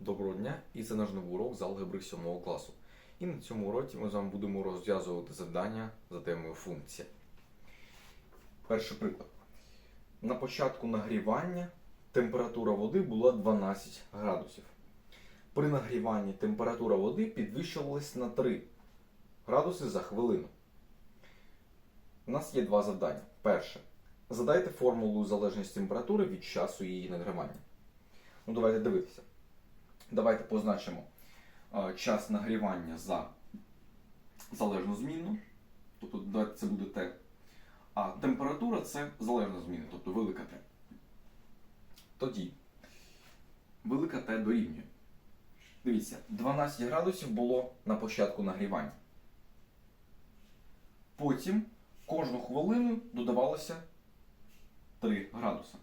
Доброго дня! І це наш новий урок з алгебри 7 класу. І на цьому уроці ми з вами будемо розв'язувати завдання за темою функція. Перший приклад. На початку нагрівання температура води була 12 градусів. При нагріванні температура води підвищувалась на 3 градуси за хвилину. У нас є два завдання. Перше. Задайте формулу залежність температури від часу її нагрівання. Ну, давайте дивитися. Давайте позначимо е, час нагрівання за залежну змінну. Тобто давайте це буде Т. А температура це залежна зміна, тобто велика Т. Тоді велика Т дорівнює. Дивіться, 12 градусів було на початку нагрівання. Потім кожну хвилину додавалося 3 градуса.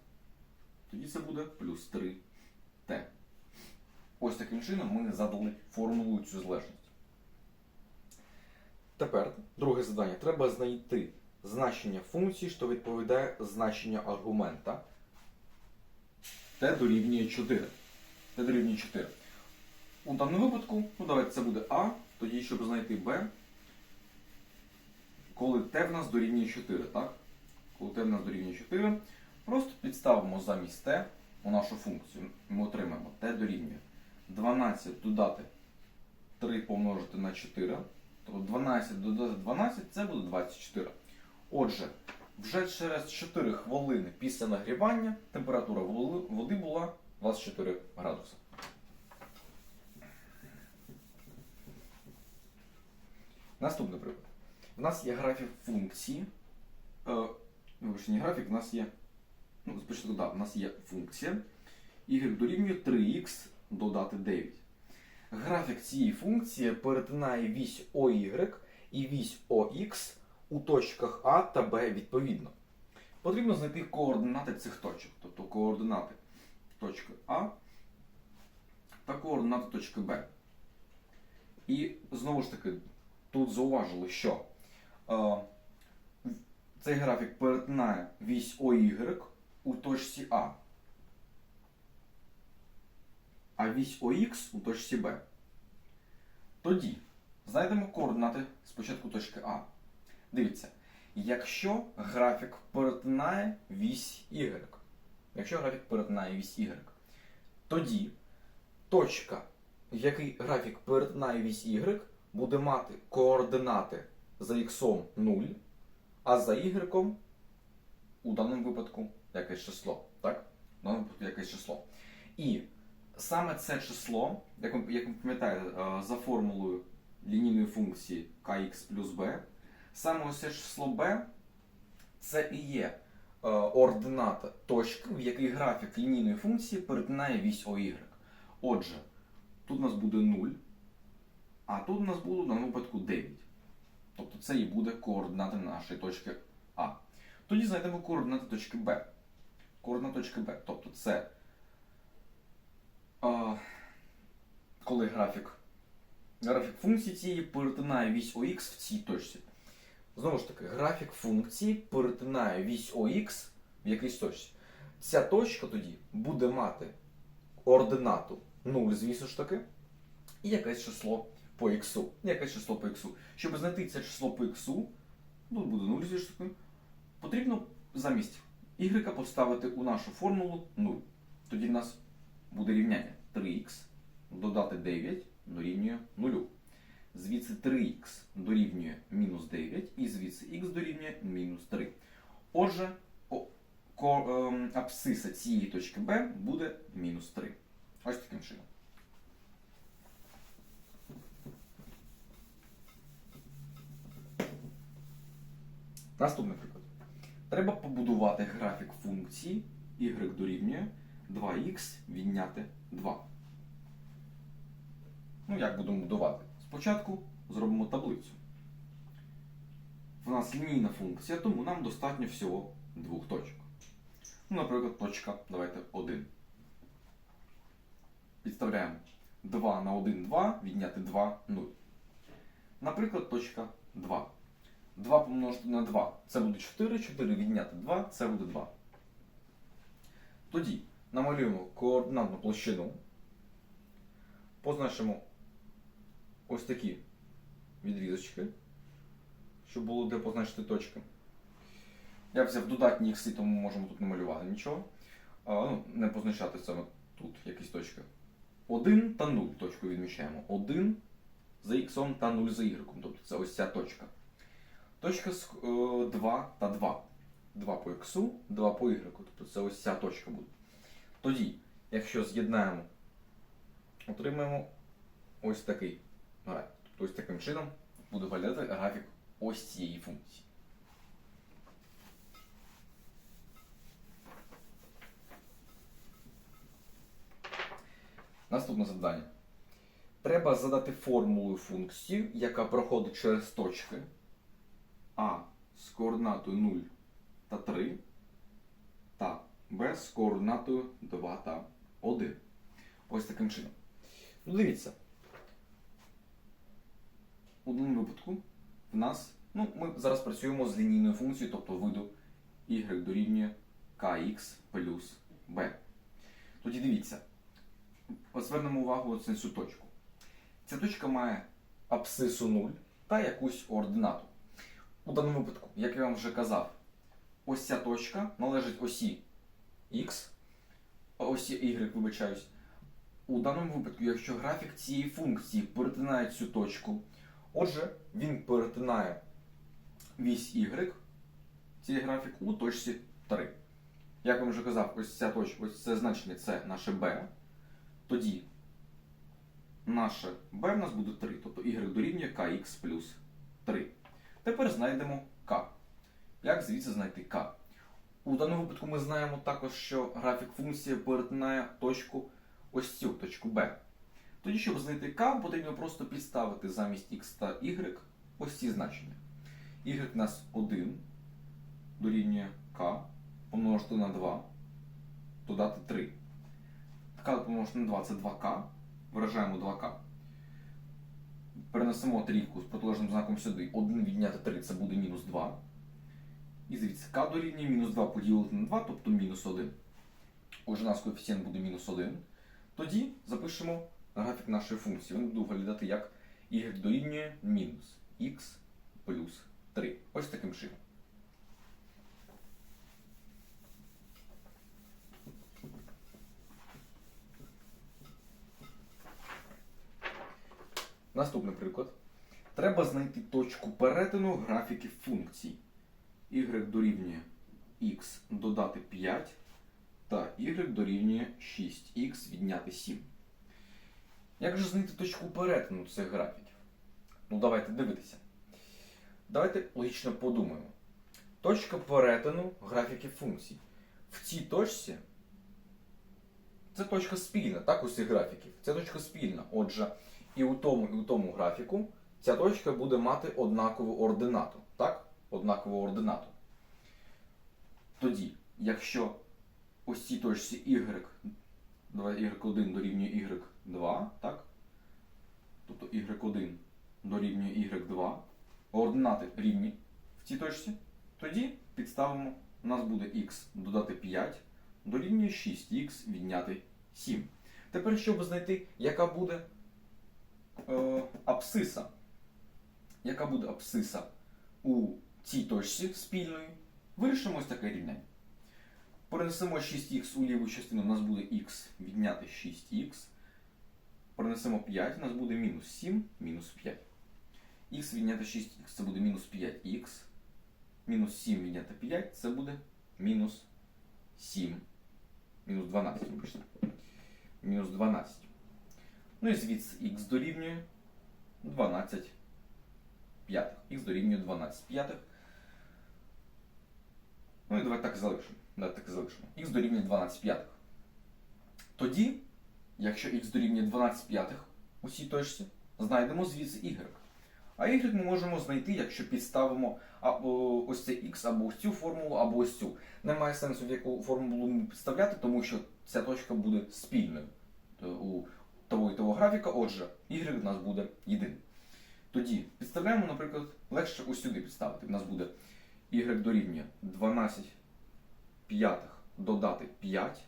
Тоді це буде плюс 3 Т. Ось таким чином ми задали формулу цю залежність. Тепер друге завдання. Треба знайти значення функції, що відповідає значенню аргумента. Т дорівнює 4. Т дорівнює 4. У даному випадку, ну давайте це буде А, тоді, щоб знайти Б, коли Т в нас дорівнює 4, так? Коли Т в нас дорівнює 4, просто підставимо замість Т у нашу функцію. Ми отримаємо Т дорівнює 12 додати 3 помножити на 4. Тобто 12 додати 12 це буде 24. Отже, вже через 4 хвилини після нагрівання температура води була 24 градуси. Наступний приклад. У нас є графік функції. Е, вибачте, не графік, у нас є. Ну, спочатку, да, у нас є функція. Y дорівнює 3х додати 9. Графік цієї функції перетинає вісь OY і вісь OX у точках А та Б відповідно. Потрібно знайти координати цих точок, тобто координати точки А та координати точки Б. І знову ж таки, тут зауважили, що е, цей графік перетинає вісь OY у точці А. а вісь ОХ у точці Б. Тоді знайдемо координати спочатку точки А. Дивіться, якщо графік перетинає вісь Y, якщо графік перетинає вісь Y, тоді точка, в якій графік перетинає вісь Y, буде мати координати за x 0, а за y у даному випадку якесь число. Так? В даному випадку якесь число. І саме це число, як ви, як ви пам'ятаєте, е, за формулою лінійної функції kx плюс b, саме ось це число b це і є е, ордината точки, в якій графік лінійної функції перетинає вісь OY. Отже, тут у нас буде 0, а тут у нас буде даному випадку 9. Тобто це і буде координати нашої точки А. Тоді знайдемо координати точки Б. Координати точки Б. Тобто це коли графік, графік функції цієї перетинає вісь ОХ в цій точці. Знову ж таки, графік функції перетинає вісь ОХ в якійсь точці. Ця точка тоді буде мати ординату 0, звісно ж таки, і якесь число по х. Якесь число по х. Щоб знайти це число по х, тут буде 0, звісно ж таки, потрібно замість y поставити у нашу формулу 0. Тоді в нас буде рівняння 3х додати 9 дорівнює 0. Звідси 3х дорівнює мінус 9 і звідси х дорівнює мінус 3. Отже, ем, абсциса цієї точки Б буде мінус 3. Ось таким чином. Наступний приклад. Треба побудувати графік функції y дорівнює 2х відняти 2. Ну, як будемо будувати? Спочатку зробимо таблицю. В нас лінійна функція, тому нам достатньо всього двох точок. Ну, наприклад, точка, давайте 1. Підставляємо 2 на 1, 2, відняти 2, 0. Наприклад, точка 2. 2 помножити на 2 це буде 4, 4 відняти 2 це буде 2. Тоді намалюємо координатну площину позначимо ось такі відрізочки, щоб було де позначити точки. Я взяв додатні ікси, тому можемо тут не малювати нічого. А, ну, не позначати саме тут якісь точки. 1 та 0 точку відмічаємо. 1 за х та 0 за y. Тобто це ось ця точка. Точка з е, 2 та 2. 2 по х, 2 по y. Тобто це ось ця точка буде. Тоді, якщо з'єднаємо, отримаємо ось такий графік. Тобто ось таким чином буде виглядати графік ось цієї функції. Наступне завдання. Треба задати формулу функції, яка проходить через точки А з координатою 0 та 3 та Б з координатою 2 та 1. Ось таким чином. Ну, дивіться. У даному випадку в нас. Ну, ми зараз працюємо з лінійною функцією, тобто виду y дорівнює kx плюс b. Тоді дивіться. Звернемо увагу на цю точку. Ця точка має абсцису 0 та якусь ординату. У даному випадку, як я вам вже казав, ось ця точка належить осі x, осі y, вибачаюсь. У даному випадку, якщо графік цієї функції перетинає цю точку, отже, він перетинає вісь y, цей графік у точці 3. Як вам вже казав, ось ця точка, ось це значення це наше b. Тоді наше b в нас буде 3, тобто y дорівнює kx плюс 3. Тепер знайдемо k. Як звідси знайти k? У даному випадку ми знаємо також, що графік функції перетинає точку ось цю точку b. Тоді, щоб знайти k, потрібно просто підставити замість x та y ось ці значення. y у нас 1 дорівнює k помножити на 2, додати 3. k помножити на 2 це 2k. Виражаємо 2k. Перенесемо трійку з протилежним знаком сюди. 1 відняти 3 це буде мінус 2. І звідси k дорівнює мінус 2 поділити на 2, тобто мінус 1. Отже, у нас коефіцієнт буде мінус 1. Тоді запишемо графік нашої функції. Він буде виглядати як y дорівнює мінус x плюс 3. Ось таким чином. Наступний приклад. Треба знайти точку перетину графіків функцій. Y дорівнює x додати 5 та y дорівнює 6х відняти 7. Як же знайти точку перетину цих графіків? Ну, давайте дивитися. Давайте логічно подумаємо. Точка перетину графіків функцій. В цій точці це точка спільна, так, усіх графіків. Це точка спільна. Отже, і у тому, і у тому графіку ця точка буде мати однакову ординату. Так? Однакову ординату. Тоді, якщо ось цій точці y, y1 дорівнює y2, так? Тобто y1 дорівнює y2, ординати рівні в цій точці, тоді підставимо, у нас буде x додати 5, дорівнює 6х відняти 7. Тепер, щоб знайти, яка буде е, абсциса, яка буде абсциса у цій точці спільної, вирішимо ось таке рівняння. Перенесемо 6х у ліву частину, у нас буде х відняти 6х. Перенесемо 5, у нас буде мінус 7, мінус 5. Х відняти 6х це буде мінус 5х. Мінус 7 відняти 5 це буде мінус 7. Мінус 12, вибачте. Мінус 12. Ну і звідси х дорівнює 12 п'ятих. Х дорівнює 12 п'ятих. Ну і давайте так залишимо. Давайте так залишимо. Х дорівнює 12 п'ятих. Тоді, якщо х дорівнює 12 п'ятих у цій точці, знайдемо звідси y. А y ми можемо знайти, якщо підставимо ось цей x, або ось цю формулу, або ось цю. Немає сенсу в яку формулу ми підставляти, тому що ця точка буде спільною е, у того і того графіка. Отже, y в нас буде єдиним. Тоді підставляємо, наприклад, легше ось сюди підставити. У нас буде y дорівнює 12 п'ятих додати 5.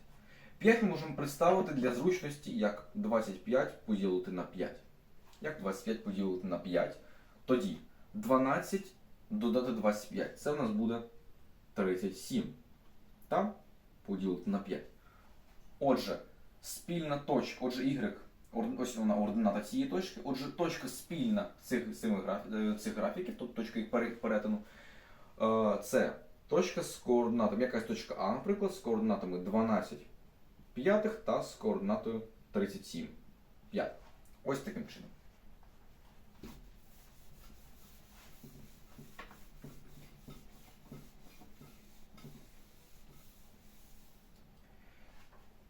5 ми можемо представити для зручності як 25 поділити на 5. Як 25 поділити на 5? Тоді 12 додати 25. Це в нас буде 37. Так? Поділити на 5. Отже, спільна точка, отже, y, ось вона ордината цієї точки. Отже, точка спільна цих, е, цих графіків, тобто точка їх перетину, це точка з координатами, якась точка А, наприклад, з координатами 12 п'ятих та з координатою 37 п'ятих. Ось таким чином.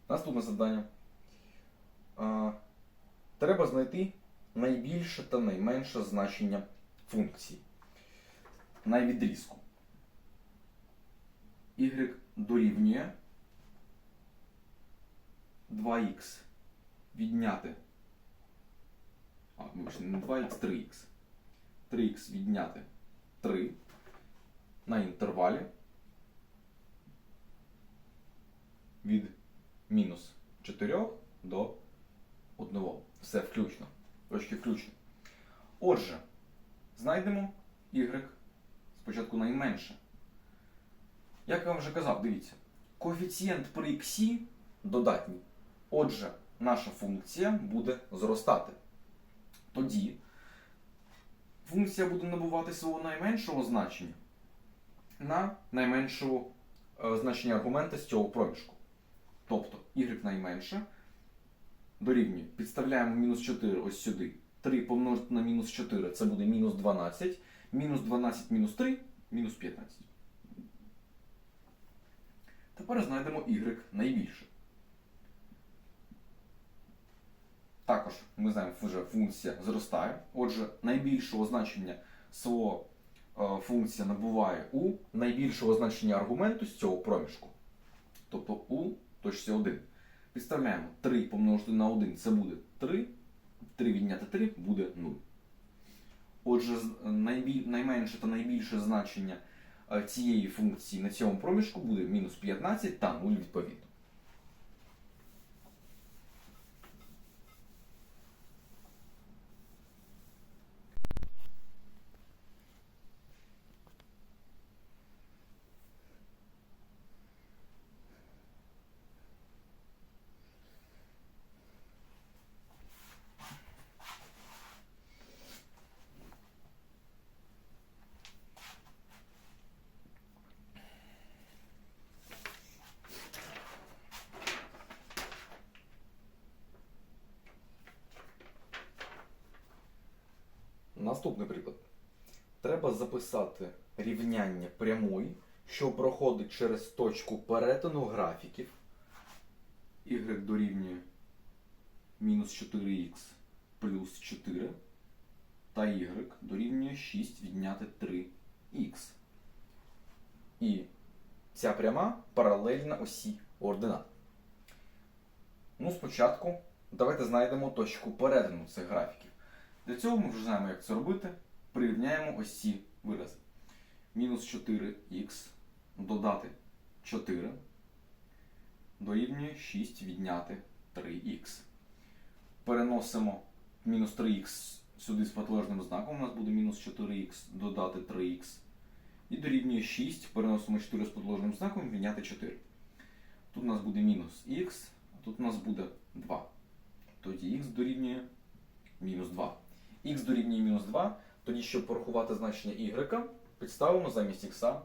Наступне завдання. Треба знайти найбільше та найменше значення функції на відрізку. Y дорівнює 2х відняти. А, вибачте, не 2х, 3х. 3х відняти 3 на інтервалі від мінус 4 до 1. Все включно. Точки включно. Отже, знайдемо y спочатку найменше. Як я вам вже казав, дивіться, коефіцієнт при x додатній. Отже, наша функція буде зростати. Тоді функція буде набувати свого найменшого значення на найменшого е, значення аргумента з цього проміжку. Тобто y найменше дорівнює. Підставляємо мінус 4 ось сюди. 3 помножити на мінус 4 це буде мінус 12. Мінус 12 мінус 3 мінус 15. Тепер знайдемо y найбільше. Також ми знаємо, вже функція зростає. Отже, найбільшого значення свого е, функція набуває у найбільшого значення аргументу з цього проміжку. Тобто у точці 1. Підставляємо 3 помножити на 1 це буде 3. 3 відняти 3 буде 0. Отже, найменше та найбільше значення е, цієї функції на цьому проміжку буде мінус 15 та 0 відповідно. Наступний приклад. Треба записати рівняння прямої, що проходить через точку перетину графіків. Y дорівнює мінус 4х плюс 4 та y дорівнює 6 відняти 3х. І ця пряма паралельна осі ординат. Ну, спочатку давайте знайдемо точку перетину цих графіків. Для цього ми вже знаємо, як це робити. Прирівняємо ось ці вирази. Мінус 4х додати 4 дорівнює 6 відняти 3х. Переносимо мінус 3х сюди з протилежним знаком. У нас буде мінус 4х додати 3х. І дорівнює 6. Переносимо 4 з протилежним знаком, відняти 4. Тут у нас буде мінус х, а тут у нас буде 2. Тоді х дорівнює мінус 2. Х дорівнює мінус 2, тоді, щоб порахувати значення y, підставимо замість х,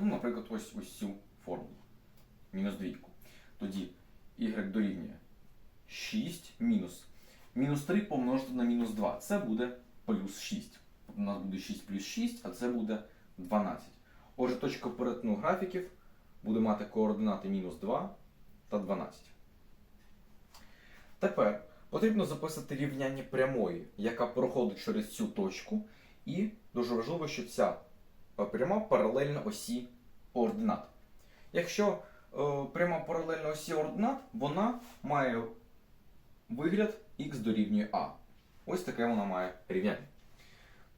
ну, наприклад, ось ось цю формулу. Мінус 2. Тоді y дорівнює 6 мінус. Мінус 3 помножити на мінус 2. Це буде плюс 6. У нас буде 6 плюс 6, а це буде 12. Отже, точка перетину графіків буде мати координати мінус 2 та 12. Тепер потрібно записати рівняння прямої, яка проходить через цю точку, і дуже важливо, що ця е, пряма паралельна осі ординат. Якщо е, пряма паралельна осі ординат, вона має вигляд х дорівнює а. Ось таке вона має рівняння.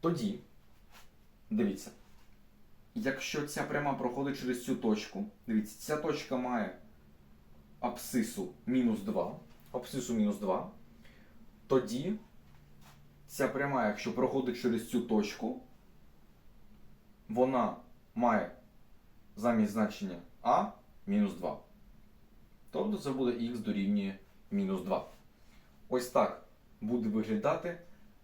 Тоді, дивіться, якщо ця пряма проходить через цю точку, дивіться, ця точка має абсцису мінус 2, абсцису мінус 2, тоді ця пряма, якщо проходить через цю точку, вона має замість значення а мінус 2. Тобто це буде х дорівнює мінус 2. Ось так буде виглядати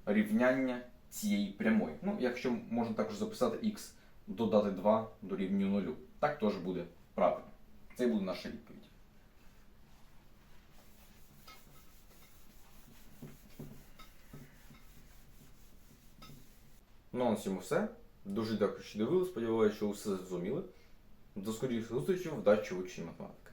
рівняння цієї прямої. Ну, якщо можна також записати х додати 2 дорівнює 0. Так теж буде правильно. Це буде наша відповідь. Ну, а на цьому все. Дуже дякую, що дивилися. Сподіваюся, що все зрозуміли. До скоріших зустрічей, вдачі в учні математики.